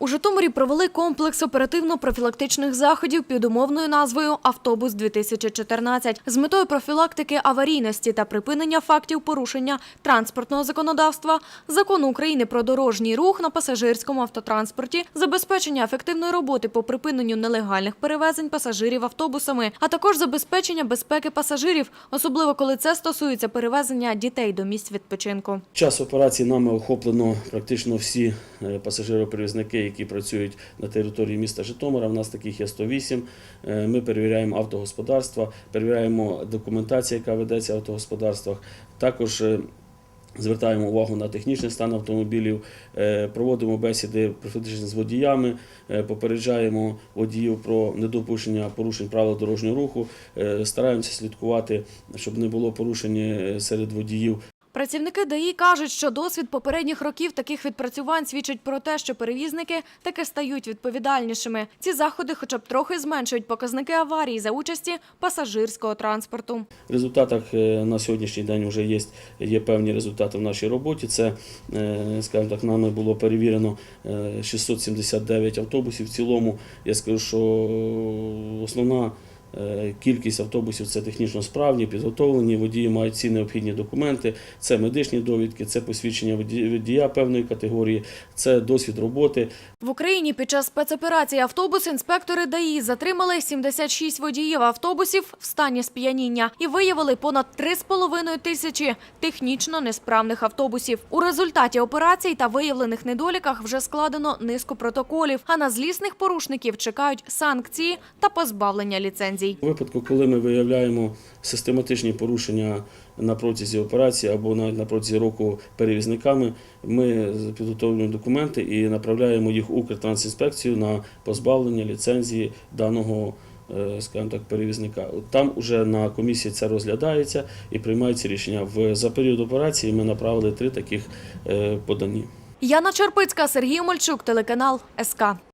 У Житомирі провели комплекс оперативно-профілактичних заходів під умовною назвою Автобус 2014 з метою профілактики аварійності та припинення фактів порушення транспортного законодавства, закону України про дорожній рух на пасажирському автотранспорті, забезпечення ефективної роботи по припиненню нелегальних перевезень пасажирів автобусами, а також забезпечення безпеки пасажирів, особливо коли це стосується перевезення дітей до місць відпочинку. Час операції нами охоплено практично всі е, пасажироперевізники, які працюють на території міста Житомира. У нас таких є 108. Е, Ми перевіряємо автогосподарства, перевіряємо документацію, яка ведеться в автогосподарствах. Також е, Звертаємо увагу на технічний стан автомобілів, е, проводимо бесіди профілактичні з водіями, попереджаємо водіїв про недопущення порушень правил дорожнього руху, стараємося слідкувати, щоб не було порушень серед водіїв Працівники ДАІ кажуть, що досвід попередніх років таких відпрацювань свідчить про те, що перевізники таки стають відповідальнішими. Ці заходи хоча б трохи зменшують показники аварій за участі пасажирського транспорту. В результатах е, на сьогоднішній день вже є, є певні результати в нашій роботі. Це, е, скажімо так, нами було перевірено е, 679 автобусів. В цілому я скажу, що основна е, кількість автобусів це технічно справні, підготовлені. Водії мають всі необхідні документи. Це медичні довідки, це посвідчення водія певної категорії, це досвід роботи. В Україні під час спецоперації автобус інспектори ДАІ затримали 76 водіїв автобусів в стані сп'яніння і виявили понад 3,5 тисячі технічно несправних автобусів. У результаті операцій та виявлених недоліках вже складено низку протоколів, а на злісних порушників чекають санкції та позбавлення ліцензій. У випадку, коли ми виявляємо систематичні порушення на протязі операції або навіть на протязі року перевізниками, ми підготовлюємо документи і направляємо їх Укртрансінспекцію на позбавлення ліцензії даного. е, Скажімо так, перевізника. Там уже на комісії це розглядається і приймається рішення. В за період операції ми направили три таких е, подані. Яна Черпицька, Сергій Мальчук, телеканал СК.